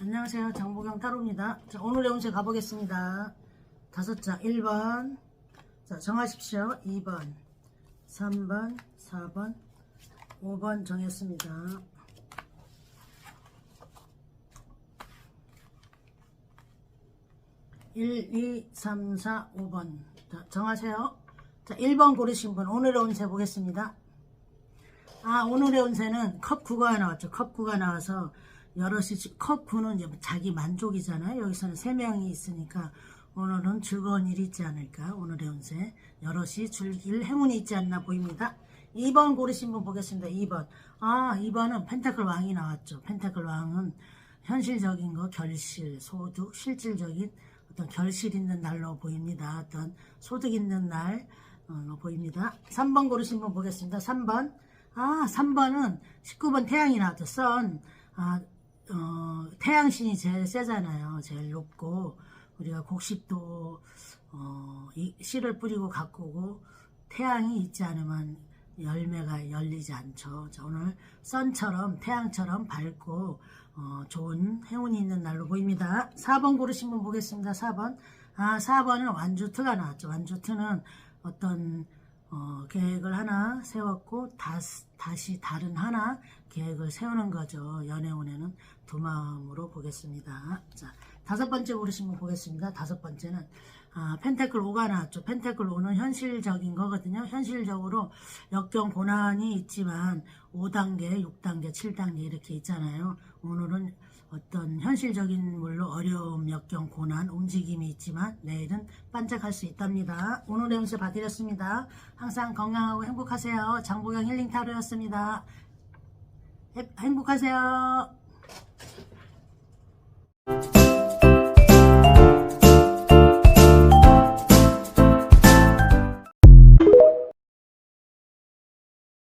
안녕하세요. 장보경 타로입니다. 자, 오늘의 운세 가보겠습니다. 다섯 자 1번. 자, 정하십시오. 2번, 3번, 4번, 5번 정했습니다. 일, 이, 삼, 사, 오번 자, 정하세요. 자, 1번 고르신 분, 오늘의 운세 보겠습니다. 아, 오늘의 운세는 컵 9가 나왔죠. 컵 9가 나와서 여럿이, 지- 컵 9는 이제 자기 만족이잖아요. 여기서는 3명이 있으니까 오늘은 즐거운 일이 있지 않을까. 오늘의 운세. 여럿이 즐길 행운이 있지 않나 보입니다. 2번 고르신 분 보겠습니다. 2번. 아, 2번은 펜타클 왕이 나왔죠. 펜타클 왕은 현실적인 거, 결실, 소득, 실질적인 어떤 결실 있는 날로 보입니다. 어떤 소득 있는 날 로 보입니다. 3번 고르신 분 보겠습니다. 3번. 아, 3번은 19번 태양이 나왔죠. 선. 아, 어, 태양신이 제일 세잖아요. 제일 높고, 우리가 곡식도, 어, 이 씨를 뿌리고 가꾸고, 태양이 있지 않으면 열매가 열리지 않죠. 자, 오늘 선처럼, 태양처럼 밝고, 어, 좋은 행운이 있는 날로 보입니다. 4번 고르신 분 보겠습니다. 4번. 아, 4번은 완주트가 나왔죠. 완주트는 어떤 어, 계획을 하나 세웠고 다, 다시 다른 하나 계획을 세우는 거죠. 연애운에는 두 마음으로 보겠습니다. 자, 다섯 번째 고르신 분 보겠습니다. 다섯 번째는 아, 펜테클 5가 나왔죠. 펜테클 5는 현실적인 거거든요. 현실적으로 역경 고난이 있지만 5단계, 6단계, 7단계 이렇게 있잖아요. 오늘은 어떤 현실적인 물로 어려움, 역경, 고난, 움직임이 있지만 내일은 반짝할 수 있답니다. 오늘의 운세 봐드렸습니다. 항상 건강하고 행복하세요. 장보경 힐링 타로였습니다. 해- 행복하세요.